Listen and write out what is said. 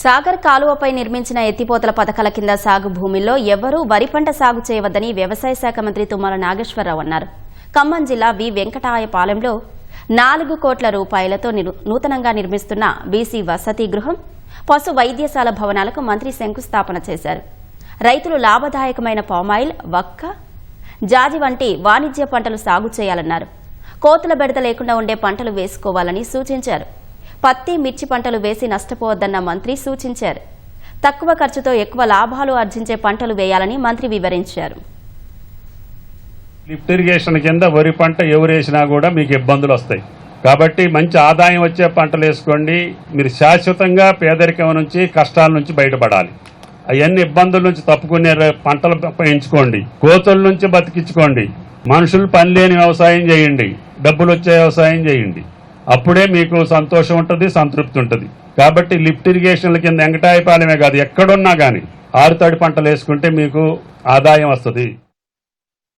సాగర్ కాలువపై నిర్మించిన ఎత్తిపోతల పథకాల కింద సాగు భూమిలో ఎవరూ వరి పంట సాగు చేయవద్దని వ్యవసాయ శాఖ మంత్రి తుమ్మల నాగేశ్వరరావు అన్నారు. ఖమ్మం జిల్లా వి వెంకటాయపాలెంలో నాలుగు కోట్ల రూపాయలతో నూతనంగా నిర్మిస్తున్న బీసీ వసతి గృహం పశు వైద్యశాల భవనాలకు మంత్రి శంకుస్థాపన చేశారు. రైతులు లాభదాయకమైన పామాయిల్ వక్క జాజి వంటి వాణిజ్య పంటలు సాగు చేయాలన్నారు. కోతుల బెడత లేకుండా ఉండే పంటలు వేసుకోవాలని సూచించారు. పత్తి మిర్చి పంటలు వేసి నష్టపోవద్దన్న మంత్రి సూచించారు. తక్కువ ఖర్చుతో ఎక్కువ లాభాలు ఆర్జించే పంటలు వేయాలని మంత్రి వివరించారు. లిఫ్ట్ ఇరిగేషన్ కింద వరి పంట ఎవరు వేసినా కూడా మీకు ఇబ్బందులు వస్తాయి. కాబట్టి మంచి ఆదాయం వచ్చే పంటలు వేసుకోండి. మీరు శాశ్వతంగా పేదరికం నుంచి కష్టాల నుంచి బయటపడాలి. అవన్నీ ఇబ్బందుల నుంచి తప్పుకునే పంటలు ఎంచుకోండి కోతుల నుంచి బతికించుకోండి. మనుషులు పని లేని వ్యవసాయం చేయండి. డబ్బులు వచ్చే వ్యవసాయం చేయండి. అప్పుడే మీకు సంతోషం ఉంటుంది సంతృప్తి ఉంటుంది. కాబట్టి లిఫ్ట్ ఇరిగేషన్ల కింద వెంకటాయపాలెమే కాదు ఎక్కడున్నా కానీ ఆరుతడి పంటలు వేసుకుంటే మీకు ఆదాయం వస్తుంది.